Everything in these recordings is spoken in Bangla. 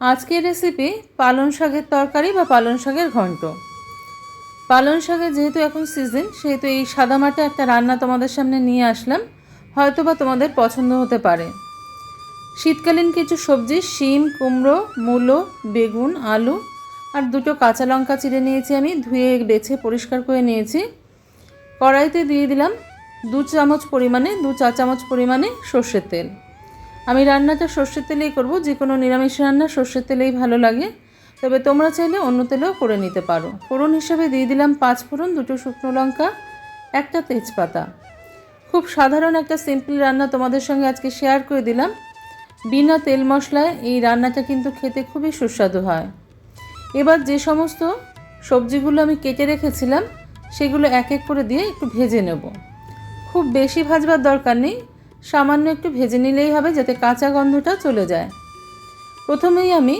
আজকের রেসিপি পালং শাকের তরকারি বা পালং শাকের ঘন্ট। পালং শাকের যেহেতু এখন সিজন সেহেতু এই সাদামাটা একটা রান্না তোমাদের সামনে নিয়ে আসলাম হয়তো বা তোমাদের পছন্দ হতে পারে। শীতকালীন কিছু সবজি, শিম, কুমড়ো, মূলো, বেগুন, আলু আর দুটো কাঁচা লঙ্কা চিড়ে নিয়েছি আমি, ধুয়ে বেছে পরিষ্কার করে নিয়েছি। কড়াইতে দিয়ে দিলাম দু চামচ পরিমাণে, দু চা চামচ পরিমাণে সর্ষের তেল। আমি রান্নাটা সর্ষের তেলেই করব যে কোনো নিরামিষ রান্না সর্ষের তেলেই ভালো লাগে। তবে তোমরা চাইলে অন্য তেলেও করে নিতে পারো। ফোড়ন হিসাবে দিয়ে দিলাম পাঁচ ফোড়ন, দুটো শুকনো লঙ্কা, একটা তেজপাতা। খুব সাধারণ একটা সিম্পল রান্না তোমাদের সঙ্গে আজকে শেয়ার করে দিলাম। বিনা তেল মশলায় এই রান্নাটা কিন্তু খেতে খুবই সুস্বাদু হয়। এবার যে সমস্ত সবজিগুলো আমি কেটে রেখেছিলাম, সেগুলো এক এক করে দিয়ে একটু ভেজে নেব। খুব বেশি ভাজবার দরকার নেই সামান্য একটু ভেজে নিলেই হবে যাতে কাঁচা গন্ধটা চলে যায়। প্রথমেই আমি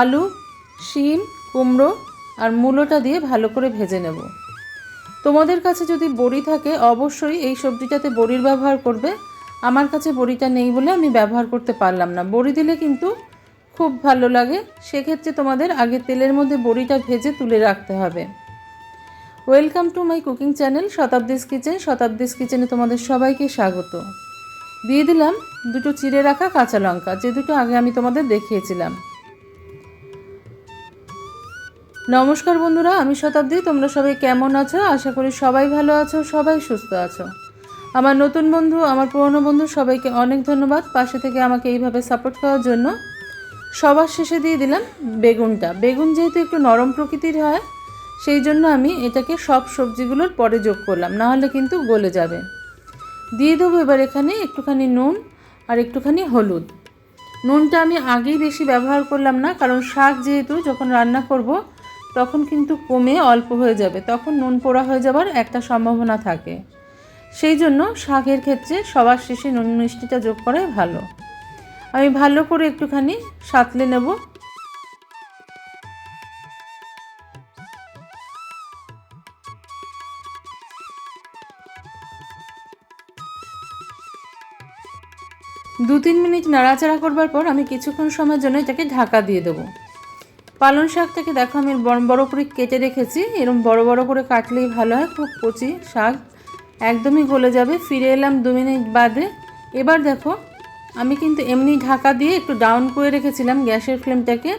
আলু, শিম, কুমড়ো আর মূলোটা দিয়ে ভালো করে ভেজে নেব। তোমাদের কাছে যদি বড়ি থাকে, অবশ্যই এই সবজিটাতে বড়ির ব্যবহার করবে। আমার কাছে বড়িটা নেই বলে আমি ব্যবহার করতে পারলাম না। বড়ি দিলে কিন্তু খুব ভালো লাগে। সেক্ষেত্রে তোমাদের আগে তেলের মধ্যে বড়িটা ভেজে তুলে রাখতে হবে। Welcome to my cooking channel Shatabdi's kitchen. Shatabdi's কিচেনে তোমাদের সবাইকে স্বাগত। দিয়ে দিলাম দুটো চিড়ে রাখা কাঁচা লঙ্কা, যে দুটো আগে আমি তোমাদের দেখিয়েছিলাম। নমস্কার বন্ধুরা, আমি শতাব্দী, তোমরা সবাই কেমন আছো? আশা করি সবাই ভালো আছো, সবাই সুস্থ আছো। আমার নতুন বন্ধু, আমার পুরনো বন্ধু, সবাইকে অনেক ধন্যবাদ। পাশে থেকে আমাকে এইভাবে সাপোর্ট করার জন্য সবার শেষে দিয়ে দিলাম বেগুনটা। বেগুন যেহেতু একটু নরম প্রকৃতির হয়, সেই জন্য আমি এটাকে সব সবজিগুলোর পরে যোগ করলাম না হলে কিন্তু গলে যাবে। দিয়ে দেবো এবার এখানে একটুখানি নুন আর একটুখানি হলুদ। নুনটা আমি আগেই বেশি ব্যবহার করলাম না, কারণ শাক যেহেতু যখন রান্না করব, তখন কিন্তু কমে অল্প হয়ে যাবে, তখন নুন পোড়া হয়ে যাবার একটা সম্ভাবনা থাকে। সেই জন্য শাকের ক্ষেত্রে সবার শেষে নুন মিষ্টিটা যোগ করাই ভালো। আমি ভালো করে একটুখানি সাঁতলে নেব। দু তিন মিনিট নাড়াচাড়া করবার পর আমি কিছুক্ষণ সময়ের জন্য এটাকে ঢাকা দিয়ে দেবো। পালং শাকটাকে দেখো আমি বড় বড় করে কেটে রেখেছি। এরকম বড় বড় করে কাটলেই ভালো হয়। খুব কচি শাক, একদমই গলে যাবে। ফিরে এলাম দু মিনিট বাদে। এবার দেখো, আমি কিন্তু এমনি ঢাকা দিয়ে একটু ডাউন করে রেখেছিলাম গ্যাসের ফ্লেমটাকে।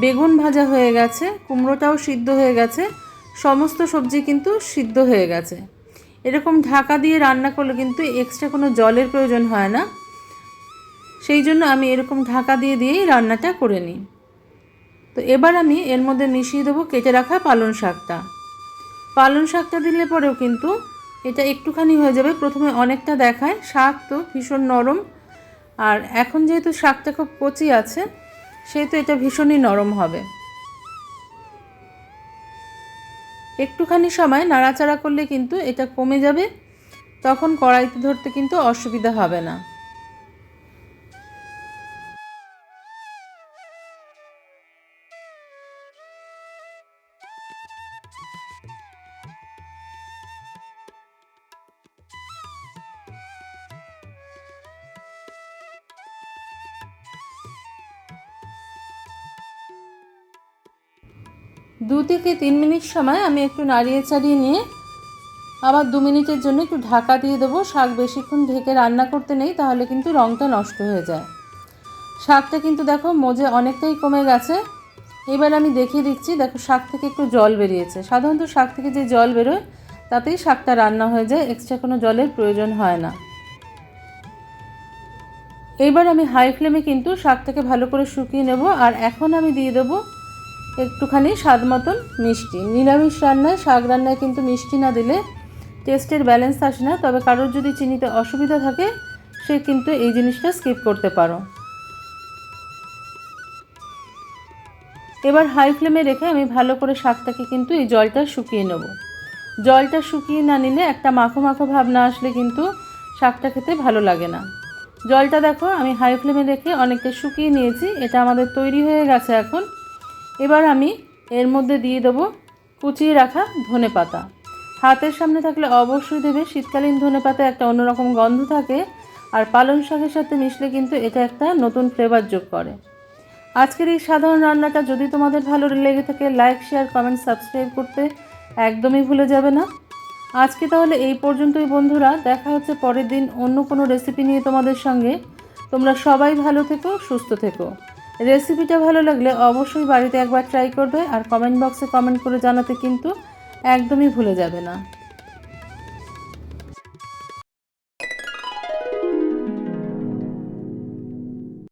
বেগুন ভাজা হয়ে গেছে, কুমড়োটাও সিদ্ধ হয়ে গেছে। সমস্ত সবজি কিন্তু সিদ্ধ হয়ে গেছে। এরকম ঢাকা দিয়ে রান্না করলে কিন্তু এক্সট্রা কোনো জলের প্রয়োজন হয় না। সেই জন্য আমি এরকম ঢাকা দিয়ে দিয়েই রান্নাটা করে নিই। তো এবার আমি এর মধ্যে মিশিয়ে দেবো কেটে রাখা পালং শাকটা। পালং শাকটা দিলে পরেও কিন্তু এটা একটুখানি হয়ে যাবে। প্রথমে অনেকটা দেখায়। শাক তো ভীষণ নরম। আর এখন যেহেতু শাকটা খুব কচি আছে, সেহেতু এটা ভীষণই নরম হবে। একটুখানি সময় নাড়াচাড়া করলে কিন্তু এটা কমে যাবে। তখন কড়াইতে ধরতে কিন্তু অসুবিধা হবে না। দু থেকে তিন মিনিট সময় আমি একটু নাড়িয়ে চাড়িয়ে নিয়ে আবার দু মিনিটের জন্য একটু ঢাকা দিয়ে দেবো। শাক বেশিক্ষণ ঢেকে রান্না করতে নেই, তাহলে কিন্তু রঙটা নষ্ট হয়ে যায়। শাকটা কিন্তু দেখো মজে অনেকটাই কমে গেছে। এবার আমি দেখিয়ে দিচ্ছি, দেখো শাক থেকে একটু জল বেরিয়েছে। সাধারণত শাক থেকে যে জল বেরোয়, তাতেই শাকটা রান্না হয়ে যায়, এক্সট্রা কোনো জলের প্রয়োজন হয় না। এইবার আমি হাই ফ্লেমে কিন্তু শাকটাকে ভালো করে শুকিয়ে নেব। আর এখন আমি দিয়ে দেবো একটুখানি স্বাদ মতন মিষ্টি। নিরামিষ রান্নায়, শাক রান্নায় কিন্তু মিষ্টি না দিলে টেস্টের ব্যালেন্স আসে না। তবে কারোর যদি চিনিতে অসুবিধা থাকে, সে কিন্তু এই জিনিসটা স্কিপ করতে পারো। এবার হাই ফ্লেমে রেখে আমি ভালো করে শাকটাকে কিন্তু এই জলটা শুকিয়ে নেব। জলটা শুকিয়ে না নিলে একটা মাখো মাখো ভাব না আসলে কিন্তু শাকটা খেতে ভালো লাগে না। জলটা দেখো, আমি হাই ফ্লেমে রেখে অনেকটা শুকিয়ে নিয়েছি। এটা আমাদের তৈরি হয়ে গেছে এখন। এবার আমি এর মধ্যে দিয়ে দেবো কুচিয়ে রাখা ধনে পাতা। হাতের সামনে থাকলে অবশ্যই দেবে। শীতকালীন ধনে পাতা একটা অন্যরকম গন্ধ থাকে আর পালং শাকের সাথে মিশলে কিন্তু এটা একটা নতুন ফ্লেভার যোগ করে। আজকের এই সাধারণ রান্নাটা যদি তোমাদের ভালো লেগে থাকে লাইক শেয়ার কমেন্ট সাবস্ক্রাইব করতে একদমই ভুলে যাবে না। আজকে তাহলে এই পর্যন্তই বন্ধুরা। দেখা হচ্ছে পরের দিন অন্য কোনো রেসিপি নিয়ে তোমাদের সঙ্গে। তোমরা সবাই ভালো থেকো, সুস্থ থেকো। রেসিপিটা ভালো লাগলে অবশ্যই বাড়িতে একবার ট্রাই করবে আর কমেন্ট বক্সে কমেন্ট করে জানাতে কিন্তু একদমই ভুলে যাবে না।